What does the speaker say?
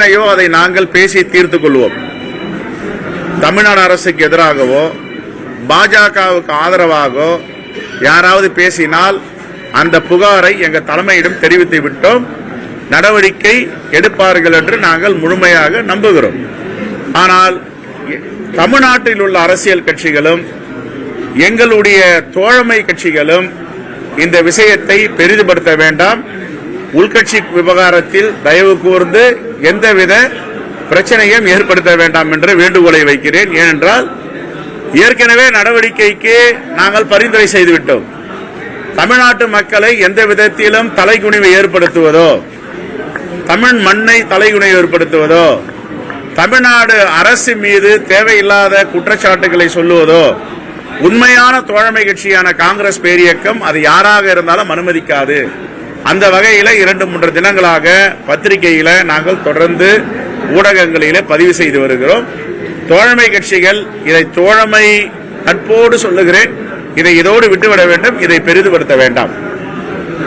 பிரச்சனையோ அதை நாங்கள் பேசி தீர்த்துக் கொள்வோம். தமிழ்நாடு அரசுக்கு எதிராகவோ பாஜகவுக்கு ஆதரவாகவோ யாராவது பேசினால் அந்த புகாரை எங்கள் தலைமையிடம் தெரிவித்து விட்டோம். நடவடிக்கை எடுப்பார்கள் என்று நாங்கள் முழுமையாக நம்புகிறோம். ஆனால் தமிழ்நாட்டில் உள்ள அரசியல் கட்சிகளும் எங்களுடைய தோழமை கட்சிகளும் இந்த விஷயத்தை பெரிதுபடுத்த வேண்டாம். உள்கட்சி விவகாரத்தில் தயவு கூர்ந்து எந்தவித பிரச்சனையும் ஏற்படுத்த வேண்டாம் என்று வேண்டுகோளை வைக்கிறேன். ஏனென்றால் ஏற்கனவே நடவடிக்கைக்கு நாங்கள் பரிந்துரை செய்துவிட்டோம். தமிழ்நாட்டு மக்களை எந்த விதத்திலும் தலைகுனிவை ஏற்படுத்துவதோ தமிழ் மண்ணை தலைகுனிவை ஏற்படுத்துவதோ தமிழ்நாடு அரசு மீது தேவையில்லாத குற்றச்சாட்டுகளை சொல்லுவதோ உண்மையான தோழமை கட்சியான காங்கிரஸ் பேரியக்கம் அது யாராக இருந்தாலும் அனுமதிக்காது. அந்த வகையில் இரண்டு மூன்று தினங்களாக பத்திரிகையில் நாங்கள் தொடர்ந்து ஊடகங்களிலே பதிவு செய்து வருகிறோம். தோழமை கட்சிகள் இதை தோழமை நட்போடு சொல்லுகிறேன். இதை இதோடு விட்டுவிட வேண்டும். இதை பெரிதுபடுத்த வேண்டாம்.